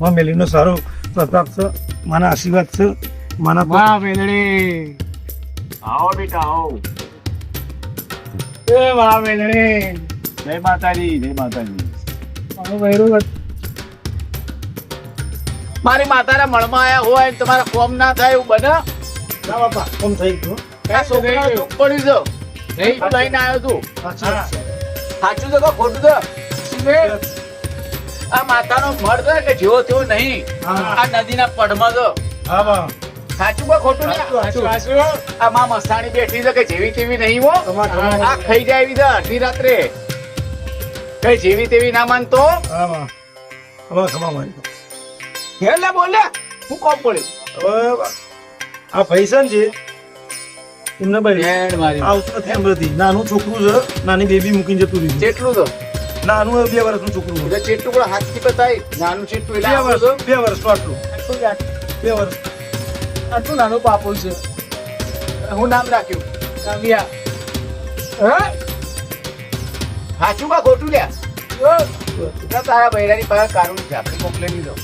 માં મેલીનો સારો પ્રતાપ છે મારા આશીર્વાદ છે મારા વાહ વેલડી આવો બેટા આવો. એ વાહ વેલડી જય માતાજી જય માતાજી. મારું વૈરો મારી માતાના મળમાં આયા હોય ને તમારા કોમ ના થાય એવું બને? ના બાપા કોમ થઈ ગયું. આ છોકરા છે. એ લઈને આવ્યો તું. સાચી છે. સાચું છે કે ખોટું છે. આ માતાનો મળ છે કે જેવો તેવો નહીં. આ નદીના પડમાં બા. સાચું કે ખોટું. આ માં મસાણી બેઠી છે કે જેવી તેવી નહીં હો. આ ખાઈ જાય એવી અડધી રાત્રે. કઈ જેવી તેવી ના માનતો? બા. હેલે બોલે. હું કોમ પડ્યું? આ પૈસા છે. એમને ભાઈ આવતા નથી નાનું છોકરું છે. નાની બેબી મૂકીને જતું રહ્યું. જેટલું તો. નાનું બે વર્ષનું છોકરું. એટલે ચેટલું પણ હાથથી બતાય નાનું ચેટલું એટલે બે વર્ષ બે વર્ષ આટલું બે વર્ષ. આટલું નાનું પાપો છે. હું નામ રાખ્યું. કાવ્યા. સાચું કા ખોટું લ્યા? ના તારા બૈરાની પાસે કારું છે આપણે મોકલેલી દીધો.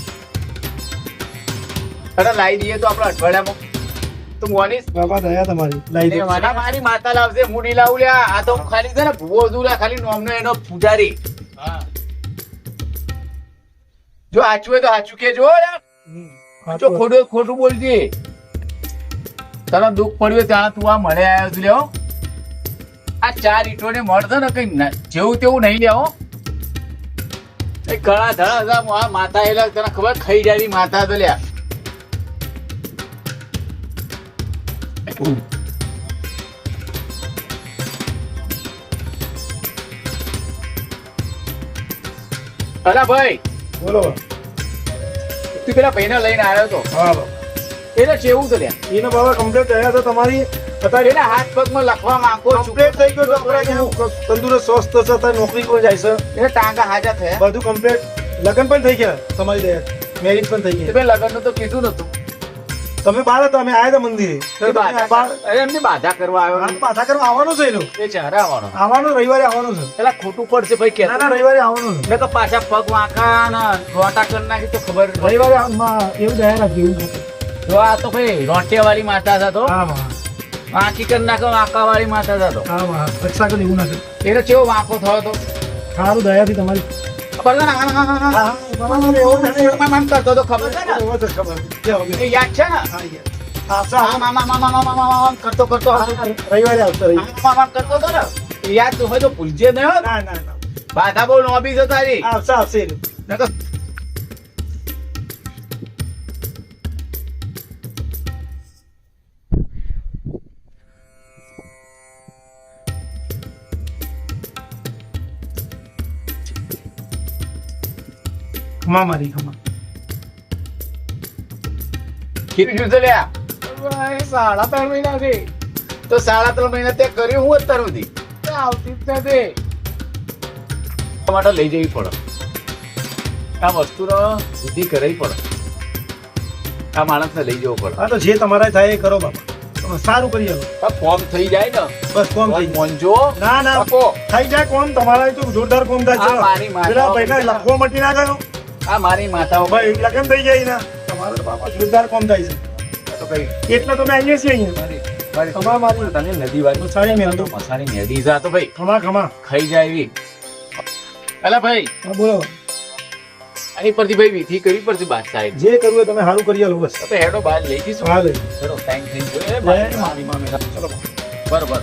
અરે લાવી દઈએ તો આપણે અઠવાડિયામાં તું મોનીશ બાપા દયા તમારી. લાઈ દે. મારા મારી માતા લાવશે હું નહીં લાવું લ્યા આ તો ખાલી છે ને ભૂવો દુલા ખાલી નોમનો એનો પૂજારી. જો સાચું હોય તો સાચું કેજો હો જો ખોટું ખોટું બોલજે. તને દુઃખ પડ્યું ત્યાં તું આ મળે આવ્યો છું લ્યો આ ચાર ઈટોને મળતો ને કઈ જેવું તેવું નહીં લેવો એ ગળા ધડા ધડા માતા એલા તને ખબર? ખાઈ જાય માતા તો લ્યા અલા ભાઈ. બોલો. તું પેલા ભાઈને લઈને આવ્યો તો. હા એટલે કેવું તો ત્યાં? એને બાબા કમ્પ્લીટ થયા તો તમારી અત્યારે એના હાથ પગમાં લખવા માંગો છું. થઈ ગયો છોકરા તંદુરસ્ત સ્વસ્થ છે અત્યારે નોકરી પર જાય છે. એને ટાંકા હાજર થયા. બધું કમ્પ્લેટ લગ્ન પણ થઈ ગયા તમારી દયા. મેરેજ પણ થઈ ગયા. લગ્નનું તો કીધું નતું. તમે બાર હતા અમે આયા હતા મંદિરે. એમની બાધા કરવા આવ્યો બાધા કરવા આવવાનું છે એનું એ ચારે આવવાનું આવવાનું રવિવારે આવવાનું છે. પેલા ખોટું પડશે ભાઈ કે. ના રવિવારે આવવાનું છે. તો પાછા પગ વાંકા ને રોટા કરી નાખી તો ખબર. રવિવારે એવું દયા રાખી એવું જો આ તો ભાઈ રોટિયાવાળી વાળી માતા હતા તો. વાંકી કરી નાખો વાંકા વાળી માતા હતા તો. હા રક્ષા કરી એવું નથી એટલે કેવો વાંકો થયો તો? સારું દયાથી તમારી. ખબર છે ને ખબર છે યાદ છે ને કરતો કરતો રવિવારે આવતો કરતો હતો ને. યાદ તો હોય તો ભૂલજે નહીં બાધા બહુ નોબી છે તારી આવશે આવશે ખમા મારી ખમા લ્યા સાડા ત્રણ મહિના થી તો સાડા ત્રણ મહિના ત્યાં કર્યું હું અત્યાર સુધી? આવતી જ નથી. માટે લઈ જવી પડે. આ વસ્તુનો બુદ્ધિ કરવી પડે. આ માણસને લઈ જવો પડે. હા તો જે તમારે થાય એ કરો બાપા. સારું કરી આ ફોર્મ થઈ જાય ને. બસ કોમ થઈ જાય. મોંજો ના ના થઈ જાય કોમ. તમારા તો જોરદાર કોમ થાય. છે પેલા ભાઈને લખવો મટી ના ગયો. આ મારી માતાઓ ભાઈ લગ્ન થઈ જાય ને તમારા તો બાપા જોરદાર કોમ થાય છે. તો કઈ. એટલે તો મેં આવીએ છીએ અહીંયા. મારી મારી. તમારા મારી. તને નદી વાળી મસાણી મેં તો મસાણી નદી જા તો ભાઈ. ખમા ખમા. ખાઈ જાય એવી. અલા ભાઈ. બોલો. આની પરથી ભાઈ વિધિ કરવી પડશે બાદ સાહેબ. જે કરવું તમે સારું કરી આલો બસ. તો હેડો બહાર લઈ જઈશું. હા લઈ ચલો થેન્ક થેન્ક એ મારી મામી. ચલો બરોબર.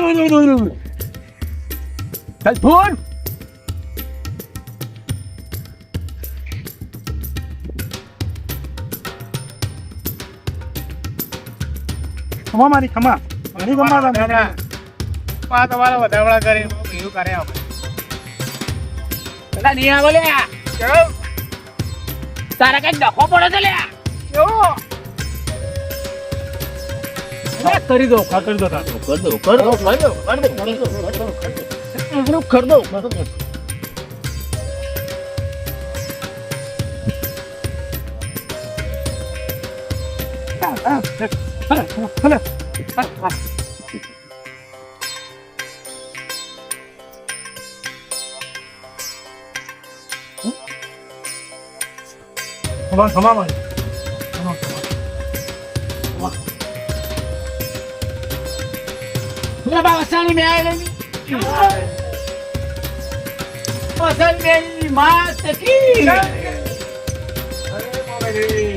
ફોન ખમા મારી ખમા. મારી ખમા. પા તમારે વધાવડા કરી એવું કરે આપણે પેલા નહીં આવે લે તારા કઈ ડખો પડે છે લે કેવો? કરી દો કરી દો તાર. કરી દો કર દો કર દો કર દો કર દો કર દો કર દો ખમા ખમા મારી ખમા, ખમા. લે બા વસાણી મે આય લેની વસાણી મેની માં તકી અરે મોમેડી